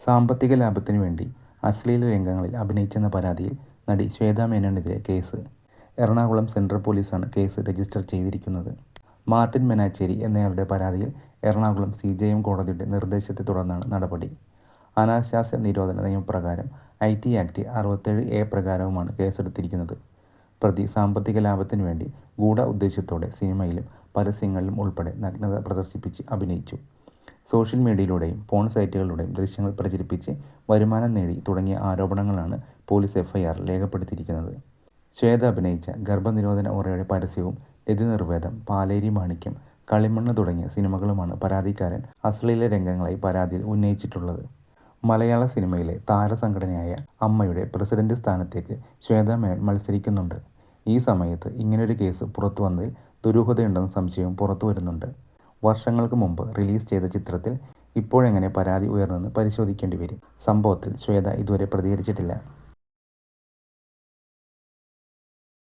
സാമ്പത്തിക ലാഭത്തിനു വേണ്ടി അശ്ലീല രംഗങ്ങളിൽ അഭിനയിച്ചെന്ന പരാതിയിൽ നടി ശ്വേതാ മേനോനെതിരെ കേസ്. എറണാകുളം സെൻട്രൽ പോലീസാണ് കേസ് രജിസ്റ്റർ ചെയ്തിരിക്കുന്നത്. മാർട്ടിൻ മെനാച്ചേരി എന്നയാളുടെ പരാതിയിൽ എറണാകുളം സി ജെ എം കോടതിയുടെ നിർദ്ദേശത്തെ തുടർന്നാണ് നടപടി. അനാശാസ്യ നിരോധന നിയമപ്രകാരം ഐ ടി ആക്ട് അറുപത്തേഴ് എ പ്രകാരവുമാണ് കേസെടുത്തിരിക്കുന്നത്. പ്രതി സാമ്പത്തിക ലാഭത്തിനു വേണ്ടി ഗൂഢ ഉദ്ദേശ്യത്തോടെ സിനിമയിലും പരസ്യങ്ങളിലും ഉൾപ്പെടെ നഗ്നത പ്രദർശിപ്പിച്ച് അഭിനയിച്ചു. സോഷ്യൽ മീഡിയയിലൂടെയും പോൺ സൈറ്റുകളിലൂടെയും ദൃശ്യങ്ങൾ പ്രചരിപ്പിച്ച് വരുമാനം നേടി തുടങ്ങിയ ആരോപണങ്ങളാണ് പോലീസ് എഫ്ഐആർ രേഖപ്പെടുത്തിയിരിക്കുന്നത്. ശ്വേത അഭിനയിച്ച ഗർഭനിരോധന ഉറയുടെ പരസ്യവും രതിനിർവേദം പാലേരി മാണിക്യം കളിമണ്ണ് തുടങ്ങിയ സിനിമകളുമാണ് പരാതിക്കാരൻ അശ്ലീല രംഗങ്ങളായി പരാതിയിൽ ഉന്നയിച്ചിട്ടുള്ളത്. മലയാള സിനിമയിലെ താരസംഘടനയായ അമ്മയുടെ പ്രസിഡന്റ് സ്ഥാനത്തേക്ക് ശ്വേത മേനോൻ മത്സരിക്കുന്നുണ്ട്. ഈ സമയത്ത് ഇങ്ങനൊരു കേസ് പുറത്തു വന്നതിൽ ദുരൂഹതയുണ്ടെന്ന സംശയവും പുറത്തു വരുന്നുണ്ട്. വർഷങ്ങൾക്ക് മുമ്പ് റിലീസ് ചെയ്ത ചിത്രത്തിൽ ഇപ്പോഴെങ്ങനെ പരാതി ഉയർന്നെന്ന് പരിശോധിക്കേണ്ടി വരും. സംഭവത്തിൽ ശ്വേത ഇതുവരെ പ്രതികരിച്ചിട്ടില്ല.